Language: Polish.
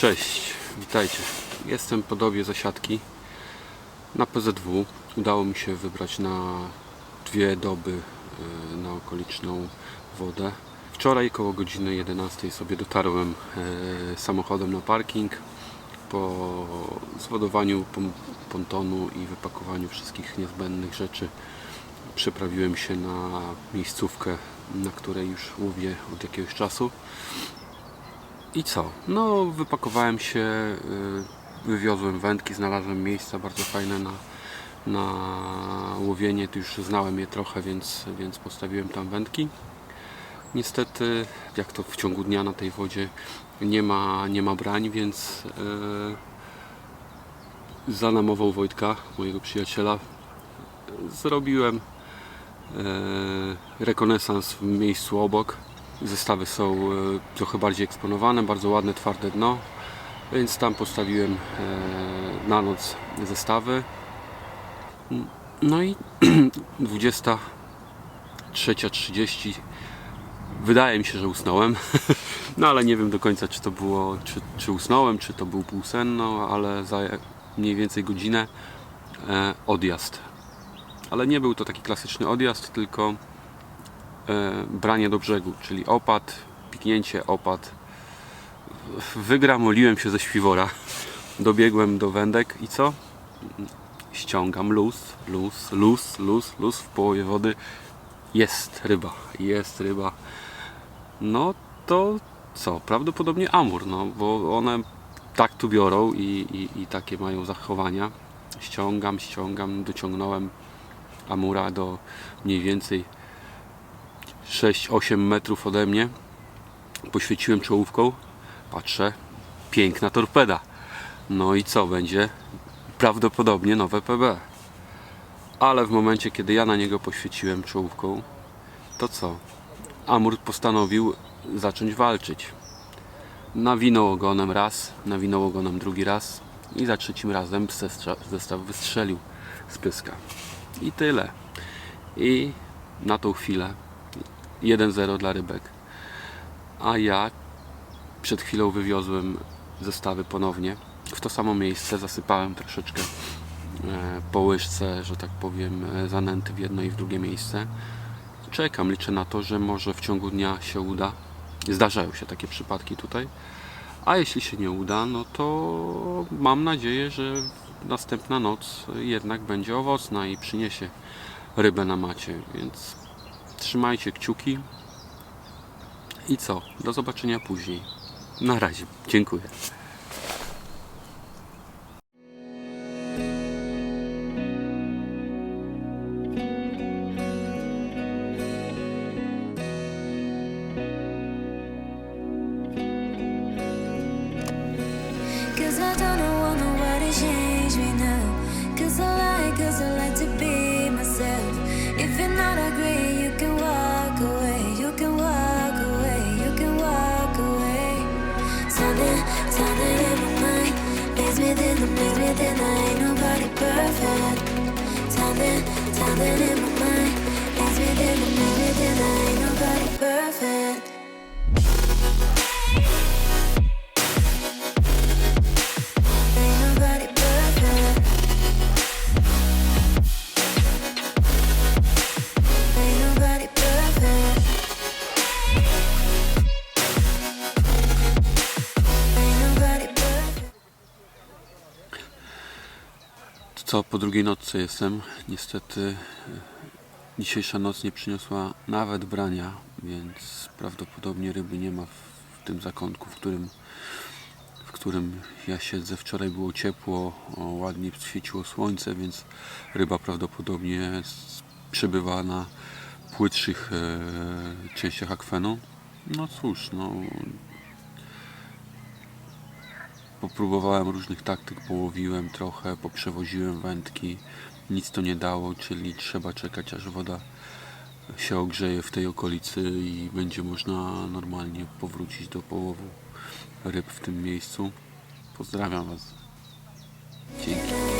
Cześć, witajcie. Jestem po dobie zasiadki na PZW. Udało mi się wybrać na dwie doby y, na okoliczną wodę. Wczoraj koło godziny 11 sobie dotarłem y, samochodem na parking. Po zwodowaniu pom- pontonu i wypakowaniu wszystkich niezbędnych rzeczy przeprawiłem się na miejscówkę, na której już łowię od jakiegoś czasu. I co? No, wypakowałem się, y, wywiozłem wędki, znalazłem miejsca bardzo fajne na, na łowienie. Tu już znałem je trochę, więc, więc postawiłem tam wędki. Niestety, jak to w ciągu dnia na tej wodzie nie ma, nie ma brań, więc yy, za namową Wojtka, mojego przyjaciela, zrobiłem e, rekonesans w miejscu obok. Zestawy są e, trochę bardziej eksponowane, bardzo ładne, twarde dno, więc tam postawiłem e, na noc zestawy. No i 23.30 wydaje mi się, że usnąłem. No ale nie wiem do końca, czy to było, czy, czy usnąłem, czy to był półsen, no ale za mniej więcej godzinę e, odjazd ale nie był to taki klasyczny odjazd, tylko branie do brzegu, czyli opad, piknięcie, opad. Wygramoliłem się ze śpiwora, dobiegłem do wędek i co? Ściągam luz, luz, luz, luz, luz w połowie wody. Jest ryba, jest ryba. No to co? Prawdopodobnie amur, no bo one tak tu biorą i, i, i takie mają zachowania. Ściągam, ściągam, dociągnąłem Amura do mniej więcej 6-8 metrów ode mnie. Poświeciłem czołówką. Patrzę, piękna torpeda. No i co będzie? Prawdopodobnie nowe PB. Ale w momencie, kiedy ja na niego poświeciłem czołówką, to co? Amur postanowił zacząć walczyć. Nawinął ogonem raz, nawinął ogonem drugi raz i za trzecim razem zestaw wystrzelił z pyska. I tyle. I na tą chwilę 1-0 dla rybek. A ja przed chwilą wywiozłem zestawy ponownie. W to samo miejsce zasypałem troszeczkę e, po łyżce, że tak powiem, e, zanęty w jedno i w drugie miejsce. Czekam, liczę na to, że może w ciągu dnia się uda. Zdarzają się takie przypadki tutaj. A jeśli się nie uda, no to mam nadzieję, że następna noc jednak będzie owocna i przyniesie rybę na macie. Więc trzymajcie kciuki. I co? Do zobaczenia później. Na razie. Dziękuję. Something in my mind, it's within the mind. Co, po drugiej nocce jestem. Niestety e, dzisiejsza noc nie przyniosła nawet brania, więc prawdopodobnie ryby nie ma w, tym zakątku, w którym, w którym ja siedzę. Wczoraj było ciepło, ładnie świeciło słońce, więc ryba prawdopodobnie przebywa na płytszych e, częściach akwenu. No cóż, no Popróbowałem różnych taktyk, połowiłem trochę, poprzewoziłem wędki. Nic to nie dało, czyli trzeba czekać aż woda się ogrzeje w tej okolicy i będzie można normalnie powrócić do połowu ryb w tym miejscu. Pozdrawiam Was. Dzięki.